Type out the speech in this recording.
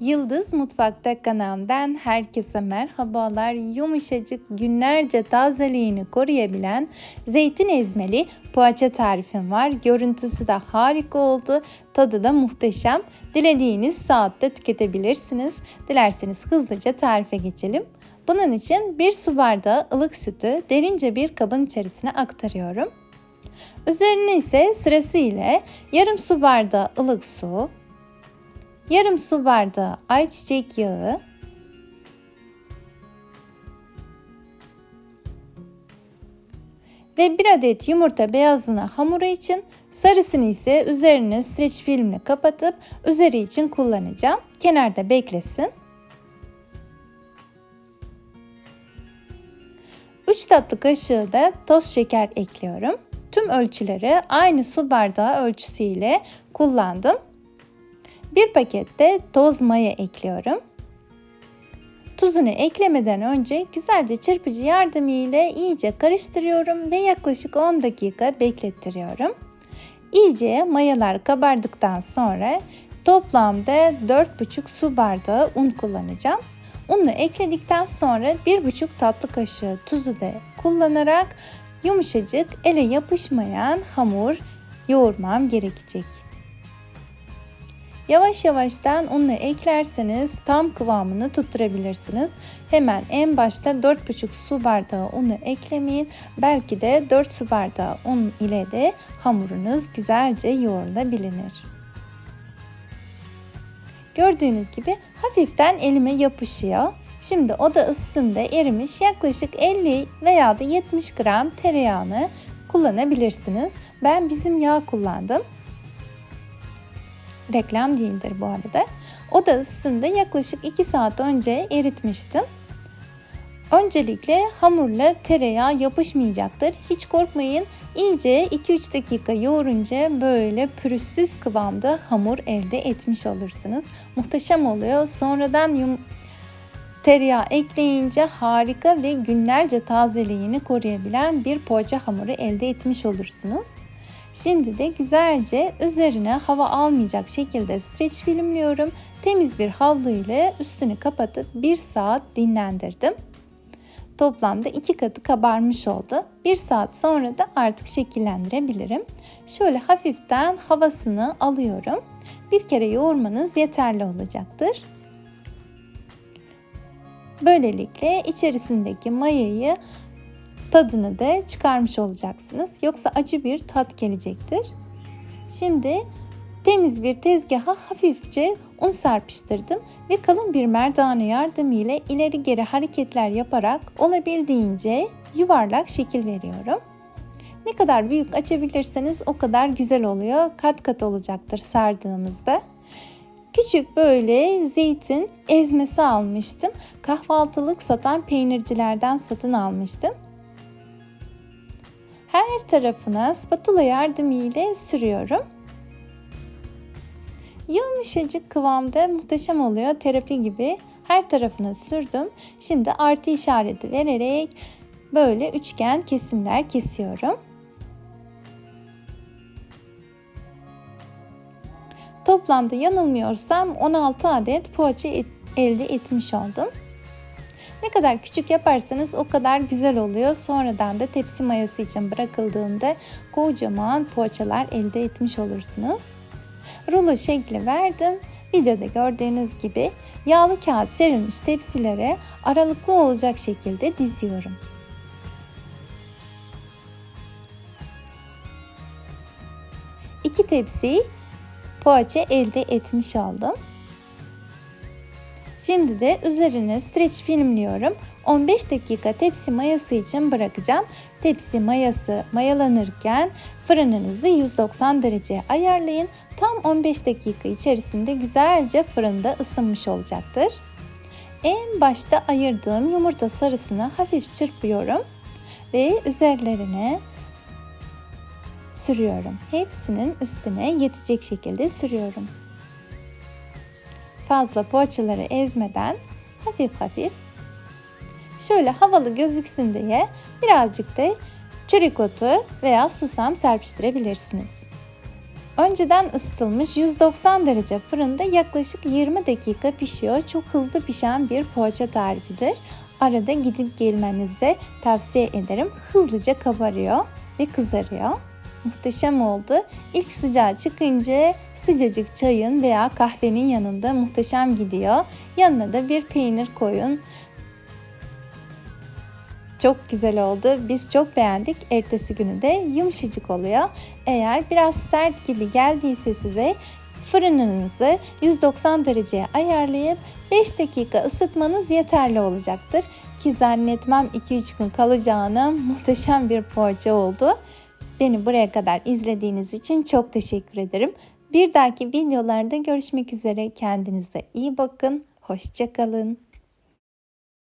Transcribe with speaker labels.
Speaker 1: Yıldız Mutfakta kanalından herkese merhabalar. Yumuşacık günlerce tazeliğini koruyabilen zeytin ezmeli poğaça tarifim var. Görüntüsü de harika oldu. Tadı da muhteşem. Dilediğiniz saatte tüketebilirsiniz. Dilerseniz hızlıca tarife geçelim. Bunun için bir su bardağı ılık sütü derince bir kabın içerisine aktarıyorum. Üzerine ise sırasıyla yarım su bardağı ılık su, yarım su bardağı ayçiçek yağı, ve bir adet yumurta beyazını hamuru için sarısını ise üzerine streç filmle kapatıp üzeri için kullanacağım. Kenarda beklesin. 3 tatlı kaşığı da toz şeker ekliyorum. Tüm ölçüleri aynı su bardağı ölçüsüyle kullandım. Bir pakette toz maya ekliyorum. Tuzunu eklemeden önce güzelce çırpıcı yardımıyla iyice karıştırıyorum ve yaklaşık 10 dakika beklettiriyorum. İyice mayalar kabardıktan sonra toplamda 4,5 su bardağı un kullanacağım. Unu ekledikten sonra 1,5 tatlı kaşığı tuzu da kullanarak yumuşacık ele yapışmayan hamur yoğurmam gerekecek. Yavaş yavaştan unu eklerseniz tam kıvamını tutturabilirsiniz. Hemen en başta 4,5 su bardağı unu eklemeyin. Belki de 4 su bardağı un ile de hamurunuz güzelce yoğrulabilir. Gördüğünüz gibi hafiften elime yapışıyor. Şimdi o da ısısında erimiş yaklaşık 50 veya da 70 gram tereyağını kullanabilirsiniz. Ben bizim yağ kullandım. Reklam değildir bu arada. O da ısısında yaklaşık 2 saat önce eritmiştim. Öncelikle hamurla tereyağı yapışmayacaktır. Hiç korkmayın. İyice 2-3 dakika yoğurunca böyle pürüzsüz kıvamda hamur elde etmiş olursunuz. Muhteşem oluyor. Sonradan yum tereyağı ekleyince harika ve günlerce tazeliğini koruyabilen bir poğaça hamuru elde etmiş olursunuz. Şimdi de güzelce üzerine hava almayacak şekilde streç filmliyorum. Temiz bir havlu ile üstünü kapatıp 1 saat dinlendirdim. Toplamda iki katı kabarmış oldu. Bir saat sonra da artık şekillendirebilirim. Şöyle hafiften havasını alıyorum. Bir kere yoğurmanız yeterli olacaktır. Böylelikle içerisindeki mayayı tadını da çıkarmış olacaksınız. Yoksa acı bir tat gelecektir. Şimdi temiz bir tezgaha hafifçe un serpiştirdim ve kalın bir merdane yardımıyla ileri geri hareketler yaparak olabildiğince yuvarlak şekil veriyorum. Ne kadar büyük açabilirseniz o kadar güzel oluyor. Kat kat olacaktır sardığımızda. Küçük böyle zeytin ezmesi almıştım. Kahvaltılık satan peynircilerden satın almıştım. Her tarafına spatula yardımıyla sürüyorum. Yumuşacık kıvamda muhteşem oluyor. Terapi gibi her tarafına sürdüm. Şimdi artı işareti vererek böyle üçgen kesimler kesiyorum. Toplamda yanılmıyorsam 16 adet poğaça elde etmiş oldum. Ne kadar küçük yaparsanız o kadar güzel oluyor. Sonradan da tepsi mayası için bırakıldığında kocaman poğaçalar elde etmiş olursunuz. Rulo şekli verdim. Videoda gördüğünüz gibi yağlı kağıt serilmiş tepsilere aralıklı olacak şekilde diziyorum. İki tepsi poğaça elde etmiş oldum. Şimdi de üzerine streç filmliyorum. 15 dakika tepsi mayası için bırakacağım. Tepsi mayası mayalanırken fırınınızı 190 dereceye ayarlayın. Tam 15 dakika içerisinde güzelce fırında ısınmış olacaktır. En başta ayırdığım yumurta sarısını hafif çırpıyorum ve üzerlerine sürüyorum. Hepsinin üstüne yetecek şekilde sürüyorum. Fazla poğaçaları ezmeden hafif hafif şöyle havalı gözüksün diye birazcık da çörek otu veya susam serpiştirebilirsiniz. Önceden ısıtılmış 190 derece fırında yaklaşık 20 dakika pişiyor. Çok hızlı pişen bir poğaça tarifidir. Arada gidip gelmenizi tavsiye ederim. Hızlıca kabarıyor ve kızarıyor. Muhteşem oldu. İlk sıcağı çıkınca sıcacık çayın veya kahvenin yanında muhteşem gidiyor. Yanına da bir peynir koyun. Çok güzel oldu. Biz çok beğendik. Ertesi günü de yumuşacık oluyor. Eğer biraz sert gibi geldiyse size fırınınızı 190 dereceye ayarlayıp 5 dakika ısıtmanız yeterli olacaktır. Ki zannetmem 2-3 gün kalacağına muhteşem bir poğaça oldu. Beni buraya kadar izlediğiniz için çok teşekkür ederim. Bir dahaki videolarda görüşmek üzere. Kendinize iyi bakın. Hoşçakalın.